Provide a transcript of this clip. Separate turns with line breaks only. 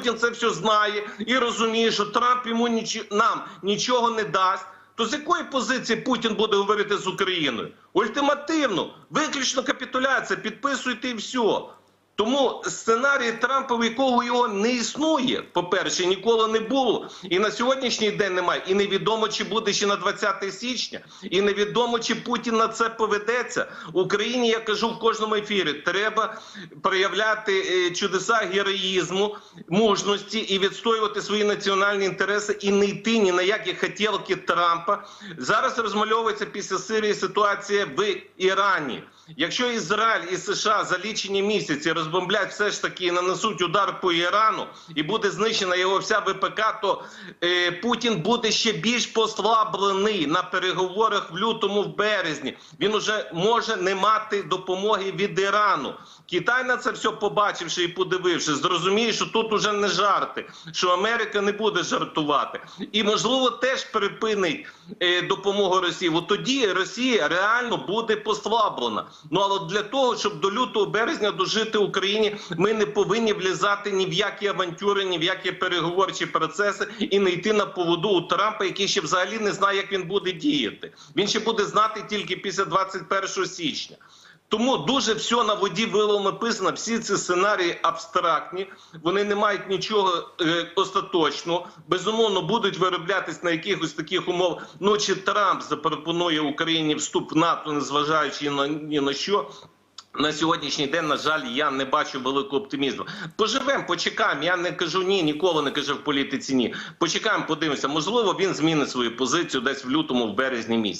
Путін це все знає і розуміє, що Трамп йому ніч... нам нічого не дасть. То з якої позиції Путін буде говорити з Україною? Ультимативно, виключно капітуляція, підписуйте і все. Тому сценарій Трампа, в якого його не існує, по-перше, ніколи не було. І на сьогоднішній день немає. І невідомо, чи буде ще на 20 січня, і невідомо, чи Путін на це поведеться. Україні я кажу в кожному ефірі: треба проявляти е, чудеса героїзму, мужності і відстоювати свої національні інтереси, і не йти ні на які хотілки Трампа. Зараз розмальовується після Сирії ситуація в Ірані. Якщо Ізраїль і США за лічені місяці розбомблять все ж таки нанесуть удар по Ірану, і буде знищена його вся ВПК, то е, Путін буде ще більш послаблений на переговорах в лютому, в березні. Він уже може не мати допомоги від Ірану. Китай на це все побачивши і подививши, зрозуміє, що тут уже не жарти, що Америка не буде жартувати, і можливо теж припинить е, допомогу Росії. От тоді Росія реально буде послаблена. Ну але для того, щоб до лютого березня дожити Україні, ми не повинні влізати ні в які авантюри, ні в які переговорчі процеси і не йти на поводу у Трампа, який ще взагалі не знає, як він буде діяти. Він ще буде знати тільки після 21 січня. Тому дуже все на воді вилом написано. Всі ці сценарії абстрактні, вони не мають нічого е, остаточного. Безумовно, будуть вироблятись на якихось таких умов. Ну чи Трамп запропонує Україні вступ в НАТО, незважаючи на ні на що. На сьогоднішній день, на жаль, я не бачу великого оптимізму. Поживемо, почекаємо. Я не кажу ні, ніколи не кажу в політиці ні. Почекаємо, подивимося. Можливо, він змінить свою позицію десь в лютому, в березні місяці.